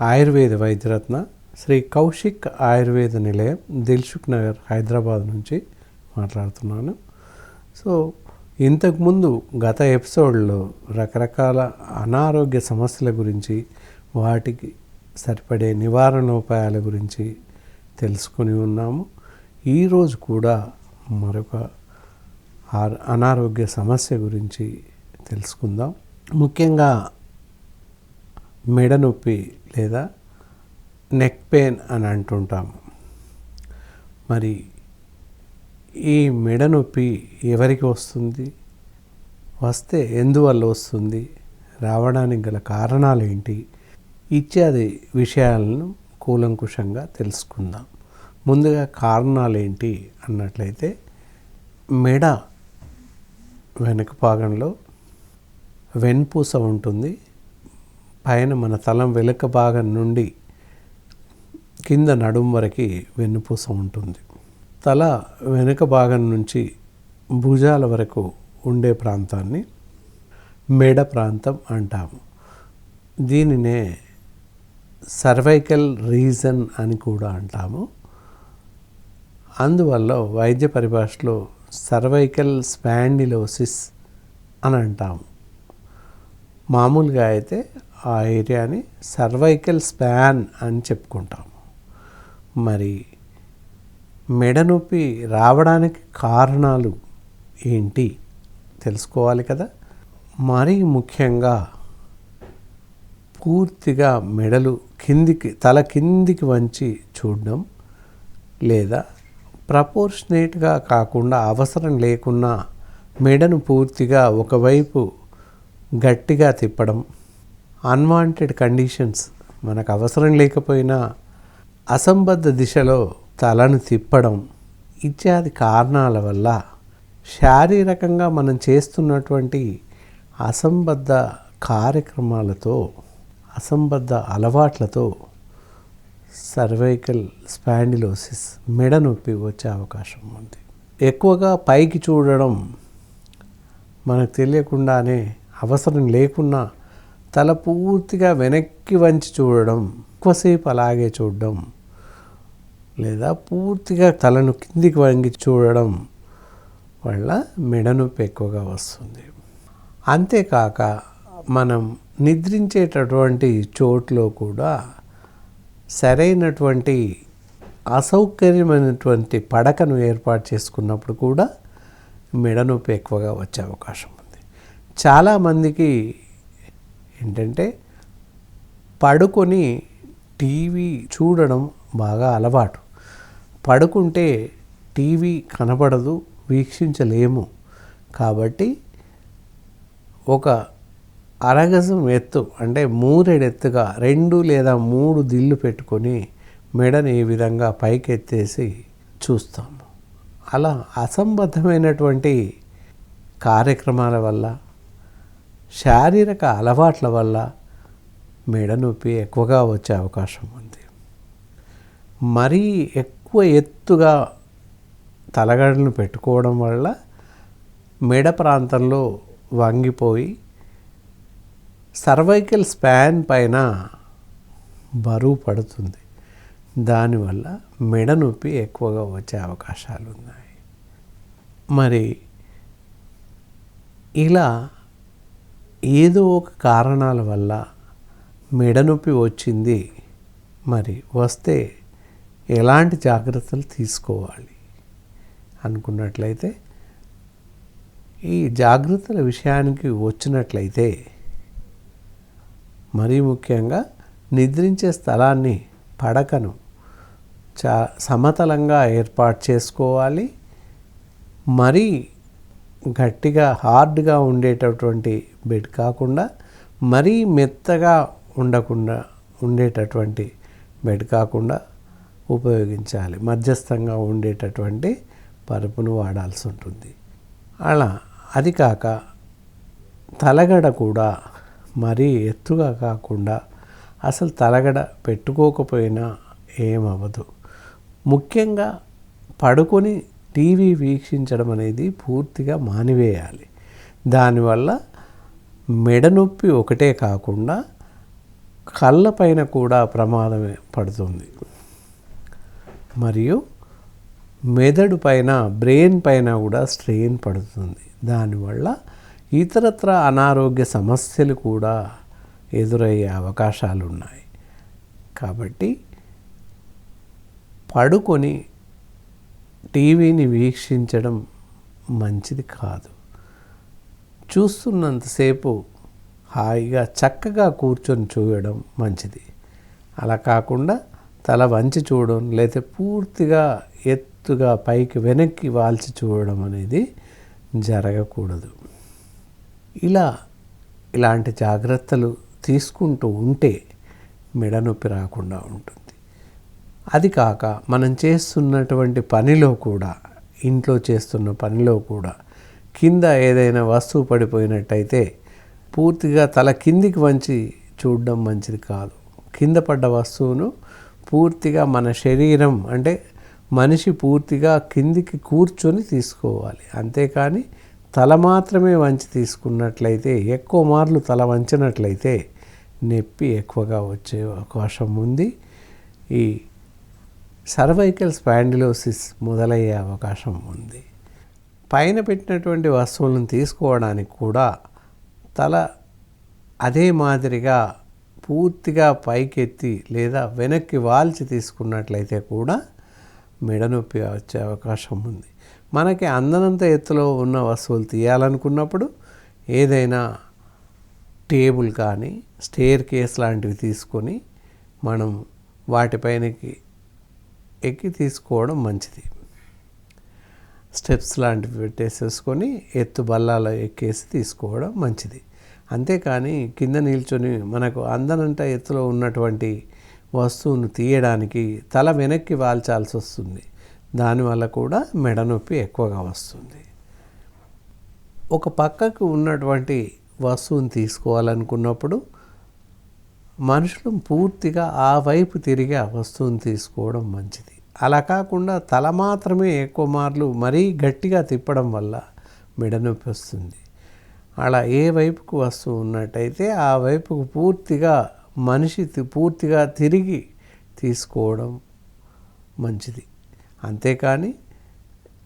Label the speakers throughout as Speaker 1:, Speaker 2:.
Speaker 1: ఆయుర్వేద వైద్యరత్న శ్రీ కౌశిక్ ఆయుర్వేద నిలయం దిల్సుఖ్ నగర్ హైదరాబాద్ నుంచి మాట్లాడుతున్నాను. సో ఇంతకుముందు గత ఎపిసోడ్లో రకరకాల అనారోగ్య సమస్యల గురించి వాటికి సరిపడే నివారణోపాయాల గురించి తెలుసుకొని ఉన్నాము. ఈరోజు కూడా మరొక అనారోగ్య సమస్య గురించి తెలుసుకుందాం. ముఖ్యంగా మెడ నొప్పి లేదా నెక్ పెయిన్ అని అంటుంటాము మరి ఈ మెడ నొప్పి ఎవరికి వస్తుంది? వస్తే ఎందువల్ల వస్తుంది? రావడానికి గల కారణాలు ఏంటి? ఇత్యాది విషయాలను కూలంకుషంగా తెలుసుకుందాం. ముందుగా కారణాలు ఏంటి అన్నట్లయితే మెడ వెనక భాగంలో వెన్పూస ఉంటుంది. పైన మన తలం వెనుక భాగం నుండి కింద నడుం వరకు వెన్నుపూస ఉంటుంది. తల వెనుక భాగం నుంచి భుజాల వరకు ఉండే ప్రాంతాన్ని మెడ ప్రాంతం అంటాము. దీనినే సర్వైకల్ రీజన్ అని కూడా అంటాము. అందువల్ల వైద్య పరిభాషలో సర్వైకల్ స్పాండిలోసిస్ అని అంటాము మామూలుగా అయితే ఆ ఏరియాని సర్వైకల్ స్పాన్ అని చెప్పుకుంటాము మరి మెడ నొప్పి రావడానికి కారణాలు ఏంటి తెలుసుకోవాలి కదా? మరీ ముఖ్యంగా పూర్తిగా మెడలు కిందికి తల కిందికి వంచి చూడడం లేదా ప్రపోర్షనేట్గా కాకుండా అవసరం లేకున్నా మెడను పూర్తిగా ఒకవైపు గట్టిగా తిప్పడం అన్వాంటెడ్ కండిషన్స్ మనకు అవసరం లేకపోయినా అసంబద్ధ దిశలో తలను తిప్పడం ఇత్యాది కారణాల వల్ల శారీరకంగా మనం చేస్తున్నటువంటి అసంబద్ధ కార్యక్రమాలతో అసంబద్ధ అలవాట్లతో సర్వైకల్ స్పాండిలోసిస్ మెడ నొప్పి వచ్చే అవకాశం ఉంది. ఎక్కువగా పైకి చూడడం మనకు తెలియకుండానే అవసరం లేకున్నా తల పూర్తిగా వెనక్కి వంచి చూడడం ఎక్కువసేపు అలాగే చూడడం లేదా పూర్తిగా తలను కిందికి వంగి చూడడం వల్ల మెడ నొప్పి ఎక్కువగా వస్తుంది. అంతేకాక మనం నిద్రించేటటువంటి చోట్లో కూడా సరైనటువంటి అసౌకర్యమైనటువంటి పడకను ఏర్పాటు చేసుకున్నప్పుడు కూడా మెడ నొప్పి ఎక్కువగా వచ్చే అవకాశం ఉంది. చాలామందికి ఏంటంటే పడుకొని టీవీ చూడడం బాగా అలవాటు. పడుకుంటే టీవీ కనబడదు వీక్షించలేము. కాబట్టి ఒక అరగజం ఎత్తు అంటే మూరెడెత్తుగా రెండు లేదా మూడు దిళ్ళు పెట్టుకొని మెడని ఈ విధంగా పైకెత్తేసి చూస్తాము అలా అసంబద్ధమైనటువంటి కార్యక్రమాల వల్ల శారీరక అలవాట్ల వల్ల మెడ నొప్పి ఎక్కువగా వచ్చే అవకాశం ఉంది. మరీ ఎక్కువ ఎత్తుగా తలగడలను పెట్టుకోవడం వల్ల మెడ ప్రాంతంలో వంగిపోయి సర్వైకల్ స్పాన్ పైన బరువు పడుతుంది. దానివల్ల మెడ నొప్పి ఎక్కువగా వచ్చే అవకాశాలు ఉన్నాయి. మరి ఇలా ఏదో ఒక కారణాల వల్ల మెడ నొప్పి వచ్చింది. మరి వస్తే ఎలాంటి జాగ్రత్తలు తీసుకోవాలి? అనుకున్నట్లయితే ఈ జాగ్రత్తల విషయానికి వచ్చినట్లయితే మరీ ముఖ్యంగా నిద్రించే స్థలాన్ని పడకను. చా సమతలంగా ఏర్పాటు చేసుకోవాలి. మరీ గట్టిగా హార్డ్గా ఉండేటటువంటి బెడ్ కాకుండా మరీ మెత్తగా ఉండకుండా ఉండేటటువంటి బెడ్ కాకుండా ఉపయోగించాలి. మధ్యస్థంగా ఉండేటటువంటి పరుపును వాడాల్సి ఉంటుంది. అలా అది కాక తలగడ కూడా మరీ ఎత్తుగా కాకుండా అసలు తలగడ పెట్టుకోకపోయినా ఏమవ్వదు. ముఖ్యంగా పడుకొని టీవీ వీక్షించడం అనేది పూర్తిగా మానివేయాలి. దానివల్ల మెడ నొప్పి ఒకటే కాకుండా కళ్ళ పైన కూడా ప్రమాదమే పడుతుంది. మరియు మెదడు పైన బ్రెయిన్ పైన కూడా స్ట్రెయిన్ పడుతుంది. దానివల్ల ఇతరత్ర అనారోగ్య సమస్యలు కూడా ఎదురయ్యే అవకాశాలు ఉన్నాయి కాబట్టి పడుకొని టీవీని వీక్షించడం మంచిది కాదు. చూస్తున్నంతసేపు హాయిగా చక్కగా కూర్చొని చూడడం మంచిది. అలా కాకుండా తల వంచి చూడడం లేకపోతే పూర్తిగా ఎత్తుగా పైకి వెనక్కి వాల్చి చూడడం అనేది జరగకూడదు. ఇలా ఇలాంటి జాగ్రత్తలు తీసుకుంటూ ఉంటే మెడ నొప్పి రాకుండా ఉంటుంది. అది కాక మనం చేస్తున్నటువంటి పనిలో కూడా ఇంట్లో చేస్తున్న పనిలో కూడా కింద ఏదైనా వస్తువు పడిపోయినట్టయితే పూర్తిగా తల కిందికి వంచి చూడడం మంచిది కాదు. కింద పడ్డ వస్తువును పూర్తిగా మన శరీరం అంటే మనిషి పూర్తిగా కిందికి కూర్చొని తీసుకోవాలి. అంతేకాని తల మాత్రమే వంచి తీసుకున్నట్లయితే ఎక్కువ మార్లు తల వంచినట్లయితే నొప్పి ఎక్కువగా వచ్చే అవకాశం ఉంది. ఈ సర్వైకల్ స్పాండిలోసిస్ మొదలయ్యే అవకాశం ఉంది. పైన పెట్టినటువంటి వస్తువులను తీసుకోవడానికి కూడా తల అదే మాదిరిగా పూర్తిగా పైకెత్తి లేదా వెనక్కి వాల్చి తీసుకున్నట్లయితే కూడా మెడ నొప్పి వచ్చే అవకాశం ఉంది. మనకి అందనంత ఎత్తులో ఉన్న వస్తువులు తీయాలనుకున్నప్పుడు ఏదైనా టేబుల్ కానీ స్టేర్ కేస్ లాంటివి తీసుకొని మనం వాటిపైనకి ఎక్కి తీసుకోవడం మంచిది. స్టెప్స్ లాంటివి పెట్టేసేసుకొని ఎత్తు బల్లాలో ఎక్కేసి తీసుకోవడం మంచిది. అంతేకాని కింద నిల్చొని మనకు అందనంత ఎత్తులో ఉన్నటువంటి వస్తువును తీయడానికి తల వెనక్కి వాల్చాల్సి వస్తుంది దానివల్ల కూడా మెడ నొప్పి ఎక్కువగా వస్తుంది. ఒక పక్కకు ఉన్నటువంటి వస్తువుని తీసుకోవాలనుకున్నప్పుడు మనుషులు పూర్తిగా ఆ వైపు తిరిగి ఆ వస్తువుని తీసుకోవడం మంచిది. అలా కాకుండా తల మాత్రమే ఎక్కువ మార్లు మరీ గట్టిగా తిప్పడం వల్ల మెడ నొప్పి వస్తుంది. అలా ఏ వైపుకు వస్తువు ఉన్నట్టయితే ఆ వైపుకు పూర్తిగా మనిషి పూర్తిగా తిరిగి తీసుకోవడం మంచిది. అంతేకాని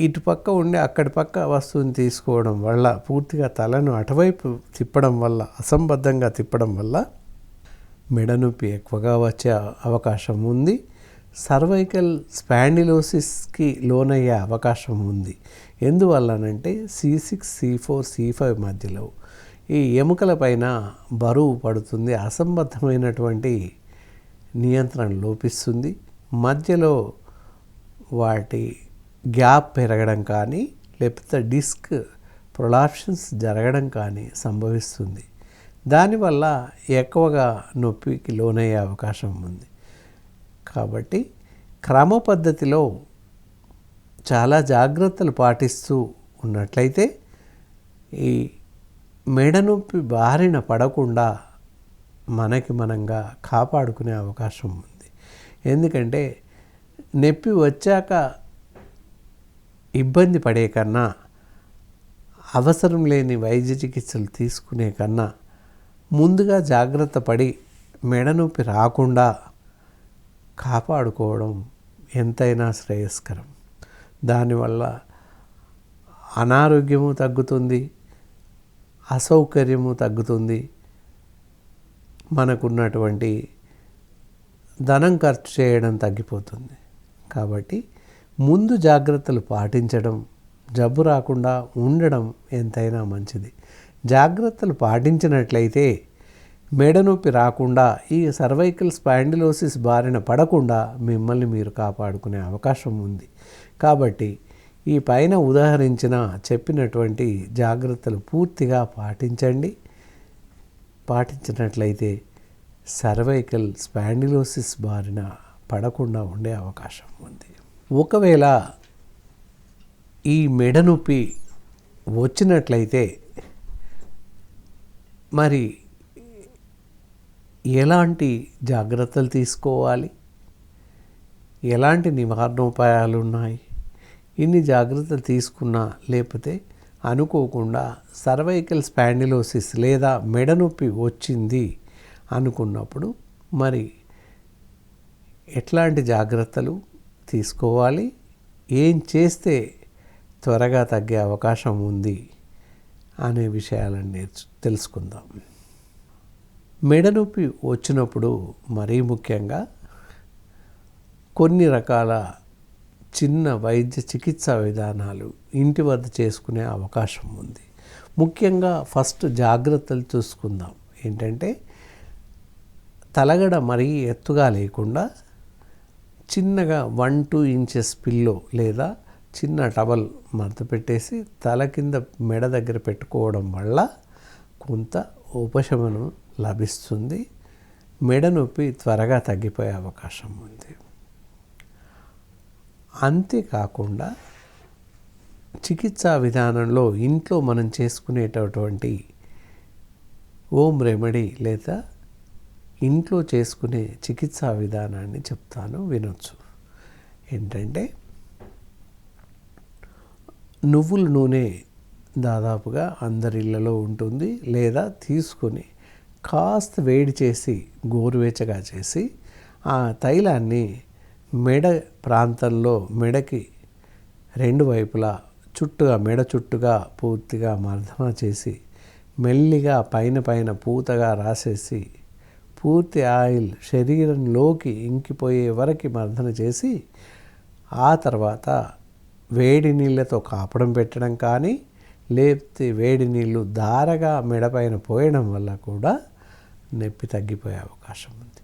Speaker 1: ఇటుపక్క ఉండే అక్కడి పక్క వస్తువుని తీసుకోవడం వల్ల పూర్తిగా తలను అటువైపు తిప్పడం వల్ల అసంబద్ధంగా తిప్పడం వల్ల మెడ నొప్పి ఎక్కువగా వచ్చే అవకాశం ఉంది. సర్వైకల్ స్పాండిలోసిస్కి లోనయ్యే అవకాశం ఉంది. ఎందువల్లనంటే C six C four C five మధ్యలో ఈ ఎముకల పైన బరువు పడుతుంది. అసంబద్ధమైనటువంటి నియంత్రణ లోపిస్తుంది. మధ్యలో వాటి గ్యాప్ పెరగడం కానీ లేకపోతే డిస్క్ ప్రొలాప్షన్స్ జరగడం కానీ సంభవిస్తుంది. దానివల్ల ఎక్కువగా నొప్పికి లోనయ్యే అవకాశం ఉంది. కాబట్టి క్రమ పద్ధతిలో చాలా జాగ్రత్తలు పాటిస్తూ ఉన్నట్లయితే ఈ మెడ నొప్పి బారిన పడకుండా మనకి మనంగా కాపాడుకునే అవకాశం ఉంది. ఎందుకంటే నొప్పి వచ్చాక ఇబ్బంది పడే కన్నా అవసరం లేని వైద్య చికిత్సలు తీసుకునే కన్నా ముందుగా జాగ్రత్త పడి మెడ నొప్పి రాకుండా కాపాడుకోవడం ఎంతైనా శ్రేయస్కరం. దానివల్ల అనారోగ్యము తగ్గుతుంది అసౌకర్యము తగ్గుతుంది. మనకున్నటువంటి ధనం ఖర్చు చేయడం తగ్గిపోతుంది. కాబట్టి ముందు జాగ్రత్తలు పాటించడం జబ్బు రాకుండా ఉండడం ఎంతైనా మంచిది. జాగ్రత్తలు పాటించినట్లయితే మెడనొప్పి రాకుండా ఈ సర్వైకల్ స్పాండిలోసిస్ బారిన పడకుండా మిమ్మల్ని మీరు కాపాడుకునే అవకాశం ఉంది. కాబట్టి ఈ పైన ఉదాహరించిన చెప్పినటువంటి జాగ్రత్తలు పూర్తిగా పాటించండి. పాటించినట్లయితే సర్వైకల్ స్పాండిలోసిస్ బారిన పడకుండా ఉండే అవకాశం ఉంది. ఒకవేళ ఈ మెడ నొప్పి వచ్చినట్లయితే మరి ఎలాంటి జాగ్రత్తలు తీసుకోవాలి? ఎలాంటి నివారణోపాయాలు ఉన్నాయి? ఇన్ని జాగ్రత్తలు తీసుకున్నా లేకపోతే అనుకోకుండా సర్వైకల్ స్పాండిలోసిస్ లేదా మెడ నొప్పి వచ్చింది అనుకున్నప్పుడు మరి ఎట్లాంటి జాగ్రత్తలు తీసుకోవాలి? ఏం చేస్తే త్వరగా తగ్గే అవకాశం ఉంది? అనే విషయాలను నేర్చు తెలుసుకుందాం. మెడ నొప్పి వచ్చినప్పుడు మరీ ముఖ్యంగా కొన్ని రకాల చిన్న వైద్య చికిత్సా విధానాలు ఇంటి వద్ద చేసుకునే అవకాశం ఉంది. ముఖ్యంగా ఫస్ట్ జాగ్రత్తలు చూసుకుందాం. ఏంటంటే తలగడ మరీ ఎత్తుగా లేకుండా చిన్నగా వన్ టూ ఇంచెస్ పిల్లో లేదా చిన్న టవల్ మడత పెట్టేసి తల కింద మెడ దగ్గర పెట్టుకోవడం వల్ల కొంత ఉపశమనం లభిస్తుంది. మెడ నొప్పి త్వరగా తగ్గిపోయే అవకాశం ఉంది. అంతేకాకుండా చికిత్సా విధానంలో ఇంట్లో మనం చేసుకునేటటువంటి ఓం రెమెడీ లేదా ఇంట్లో చేసుకునే చికిత్సా విధానాన్ని చెప్తాను వినొచ్చు. ఏంటంటే నువ్వుల నూనె దాదాపుగా అందరిళ్ళలో ఉంటుంది లేదా తీసుకొని కాస్త వేడి చేసి గోరువెచ్చగా చేసి ఆ తైలాన్ని మెడ ప్రాంతంలో మెడకి రెండు వైపులా చుట్టుగా మెడ చుట్టుగా పూర్తిగా మర్దన చేసి మెల్లిగా పైన పైన పూతగా రాసేసి పూర్తి ఆయిల్ శరీరంలోకి ఇంకిపోయే వరకు మర్దన చేసి ఆ తర్వాత వేడి నీళ్ళతో కాపడం పెట్టడం కానీ లేకపోతే వేడి నీళ్ళు దారగా మెడపైన పోయడం వల్ల కూడా నొప్పి తగ్గిపోయే అవకాశం ఉంది.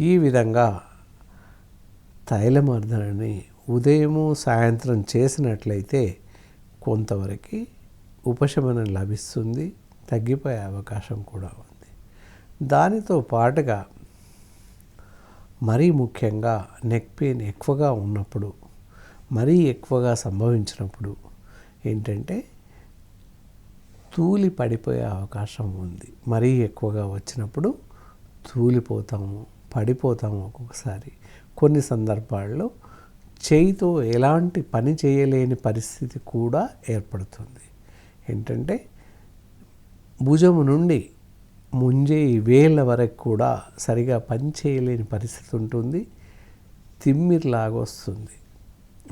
Speaker 1: ఈ విధంగా తైలమర్దనని ఉదయము సాయంత్రం చేసినట్లయితే కొంతవరకు ఉపశమనం లభిస్తుంది తగ్గిపోయే అవకాశం కూడా ఉంది. దానితో పాటుగా మరీ ముఖ్యంగా నెక్ పెయిన్ ఎక్కువగా ఉన్నప్పుడు మరీ ఎక్కువగా సంభవించినప్పుడు ఏంటంటే తూలి పడిపోయే అవకాశం ఉంది. మరీ ఎక్కువగా వచ్చినప్పుడు తూలిపోతాము పడిపోతాము ఒక్కొక్కసారి. కొన్ని సందర్భాల్లో చేయితో ఎలాంటి పని చేయలేని పరిస్థితి కూడా ఏర్పడుతుంది. ఏంటంటే భుజము నుండి ముంజే వేళ్ళ వరకు కూడా సరిగా పని చేయలేని పరిస్థితి ఉంటుంది. తిమ్మిరిలాగా వస్తుంది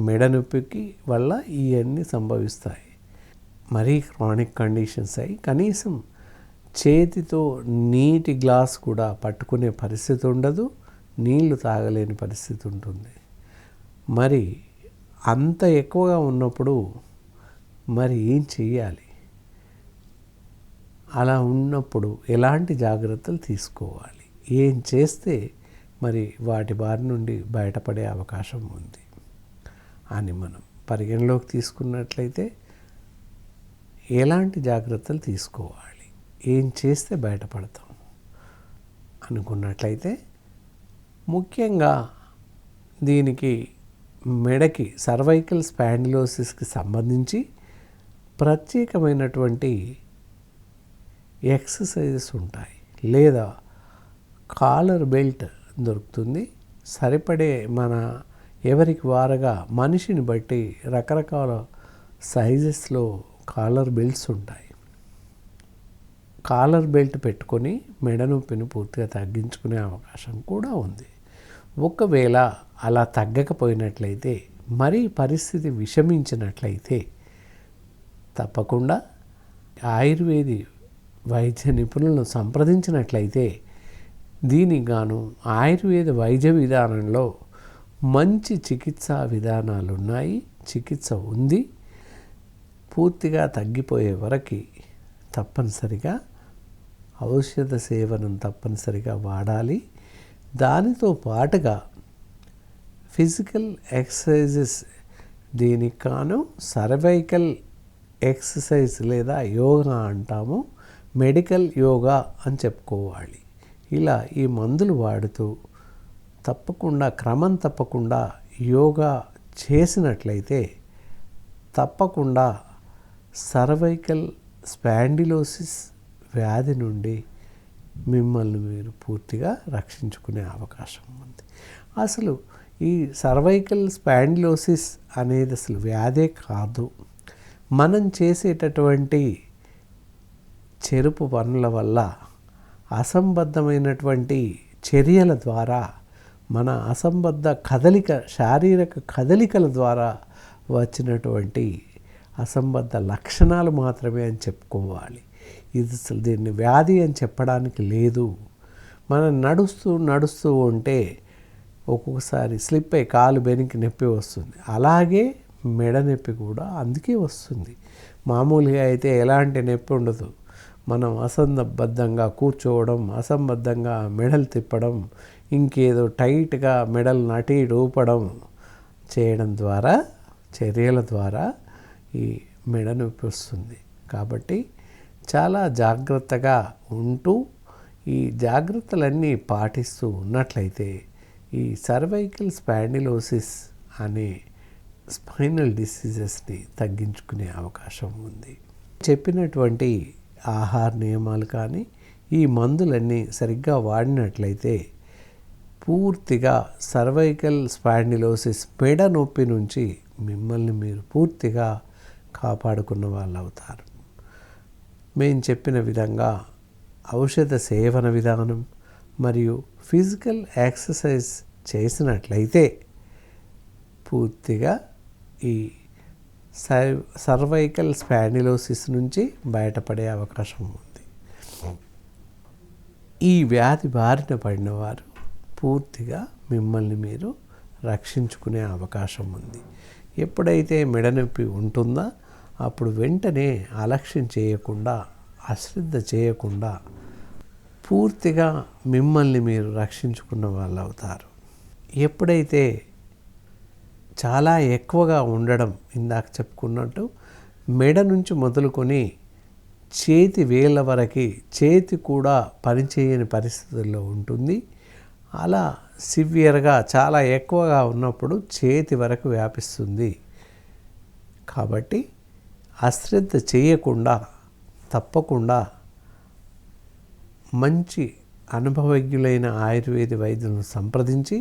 Speaker 1: మెడ నొప్పికి వల్ల ఇవన్నీ సంభవిస్తాయి. మరీ క్రానిక్ కండిషన్స్ అయి కనీసం చేతితో నీటి గ్లాస్ కూడా పట్టుకునే పరిస్థితి ఉండదు. నీళ్ళు తాగలేని పరిస్థితి ఉంటుంది. మరి అంత ఎక్కువగా ఉన్నప్పుడు మరి ఏం చెయ్యాలి? అలా ఉన్నప్పుడు ఎలాంటి జాగ్రత్తలు తీసుకోవాలి? ఏం చేస్తే మరి వాటి బారి నుండి బయటపడే అవకాశం ఉంది? అని మనం పరిగణలోకి తీసుకున్నట్లయితే ఎలాంటి జాగ్రత్తలు తీసుకోవాలి? ఏం చేస్తే బయటపడతాం? అనుకున్నట్లయితే ముఖ్యంగా దీనికి మెడకి సర్వైకల్ స్పాండిలోసిస్కి సంబంధించి ప్రత్యేకమైనటువంటి ఎక్సర్సైజెస్ ఉంటాయి. లేదా కాలర్ బెల్ట్ దొరుకుతుంది. సరిపడే మన ఎవరికి వారగా మనిషిని బట్టి రకరకాల సైజెస్లో కాలర్ బెల్ట్స్ ఉంటాయి. కాలర్ బెల్ట్ పెట్టుకొని మెడ నొప్పిని పూర్తిగా తగ్గించుకునే అవకాశం కూడా ఉంది. ఒకవేళ అలా తగ్గకపోయినట్లయితే మరీ పరిస్థితి విషమించినట్లయితే తప్పకుండా ఆయుర్వేది వైద్య నిపుణులను సంప్రదించినట్లయితే దీనికి గాను ఆయుర్వేద వైద్య విధానంలో మంచి చికిత్సా విధానాలు ఉన్నాయి చికిత్స ఉంది. పూర్తిగా తగ్గిపోయే వరకు తప్పనిసరిగా ఔషధ సేవనం తప్పనిసరిగా వాడాలి. దానితో పాటుగా ఫిజికల్ ఎక్సర్సైజెస్ దీనికి కాను సర్వైకల్ ఎక్సర్సైజ్ లేదా యోగా అంటాము. మెడికల్ యోగా అని చెప్పుకోవాలి. ఇలా ఈ మందులు వాడుతూ తప్పకుండా క్రమం తప్పకుండా యోగా చేసినట్లయితే తప్పకుండా సర్వైకల్ స్పాండిలోసిస్ వ్యాధి నుండి మిమ్మల్ని మీరు పూర్తిగా రక్షించుకునే అవకాశం ఉంది. అసలు ఈ సర్వైకల్ స్పాండిలోసిస్ అనేది అసలు వ్యాధే కాదు. మనం చేసేటటువంటి చెరుపు పనుల వల్ల అసంబద్ధమైనటువంటి చర్యల ద్వారా మన అసంబద్ధ కదలిక శారీరక కదలికల ద్వారా వచ్చినటువంటి అసంబద్ధ లక్షణాలు మాత్రమే అని చెప్పుకోవాలి. ఇది అసలు దీన్ని వ్యాధి అని చెప్పడానికి లేదు. మనం నడుస్తూ నడుస్తూ ఉంటే ఒక్కొక్కసారి స్లిప్ అయ్యి కాలు బెనికి నొప్పి వస్తుంది. అలాగే మెడ నొప్పి కూడా అందుకే వస్తుంది. మామూలుగా అయితే ఎలాంటి నొప్పి ఉండదు. మనం అసంబద్ధంగా కూర్చోవడం అసంబద్ధంగా మెడలు తిప్పడం ఇంకేదో టైట్గా మెడలు నటి రూపడం చేయడం ద్వారా చర్యల ద్వారా ఈ మెడ నొప్పి వస్తుంది. కాబట్టి చాలా జాగ్రత్తగా ఉంటూ ఈ జాగ్రత్తలన్నీ పాటిస్తూ ఉన్నట్లయితే ఈ సర్వైకల్ స్పాండిలోసిస్ అనే స్పైనల్ డిసీజెస్ని తగ్గించుకునే అవకాశం ఉంది. చెప్పినటువంటి ఆహార నియమాలు కానీ ఈ మందులన్నీ సరిగ్గా వాడినట్లయితే పూర్తిగా సర్వైకల్ స్పాండిలోసిస్ మెడ నొప్పి నుంచి మిమ్మల్ని మీరు పూర్తిగా కాపాడుకున్న వాళ్ళు అవుతారు మేము చెప్పిన విధంగా ఔషధ సేవన విధానం మరియు ఫిజికల్ ఎక్సర్సైజ్ చేసినట్లయితే పూర్తిగా ఈ సర్వైకల్ స్పాండిలోసిస్ నుంచి బయటపడే అవకాశం ఉంది. ఈ వ్యాధి బారిన పడిన వారు పూర్తిగా మిమ్మల్ని మీరు రక్షించుకునే అవకాశం ఉంది. ఎప్పుడైతే మెడనొప్పి ఉంటుందో అప్పుడు వెంటనే అలక్ష్యం చేయకుండా అశ్రద్ధ చేయకుండా పూర్తిగా మిమ్మల్ని మీరు రక్షించుకున్న వాళ్ళు అవుతారు ఎప్పుడైతే చాలా ఎక్కువగా ఉండడం ఇందాక చెప్పుకున్నట్టు మెడ నుంచి మొదలుకొని చేతి వేళ్ళ వరకు చేతి కూడా పనిచేయని పరిస్థితుల్లో ఉంటుంది. అలా సివియర్గా చాలా ఎక్కువగా ఉన్నప్పుడు చేతి వరకు వ్యాపిస్తుంది. కాబట్టి అశ్రద్ధ చేయకుండా తప్పకుండా మంచి అనుభవజ్ఞులైన ఆయుర్వేద వైద్యులను సంప్రదించి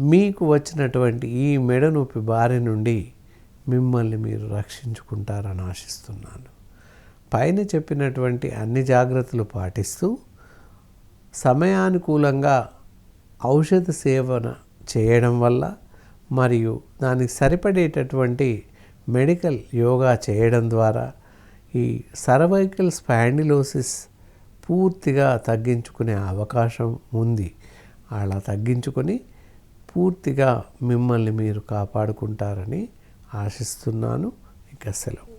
Speaker 1: మీకు వచ్చినటువంటి ఈ మెడ నొప్పి బారి నుండి మిమ్మల్ని మీరు రక్షించుకుంటారని ఆశిస్తున్నాను. పైన చెప్పినటువంటి అన్ని జాగ్రత్తలు పాటిస్తూ సమయానుకూలంగా ఔషధ సేవన చేయడం వల్ల మరియు దానికి సరిపడేటటువంటి మెడికల్ యోగా చేయడం ద్వారా ఈ సర్వైకల్ స్పాండిలోసిస్ పూర్తిగా తగ్గించుకునే అవకాశం ఉంది. అలా తగ్గించుకొని పూర్తిగా మిమ్మల్ని మీరు కాపాడుకుంటారని ఆశిస్తున్నాను. ఇక సెలవు.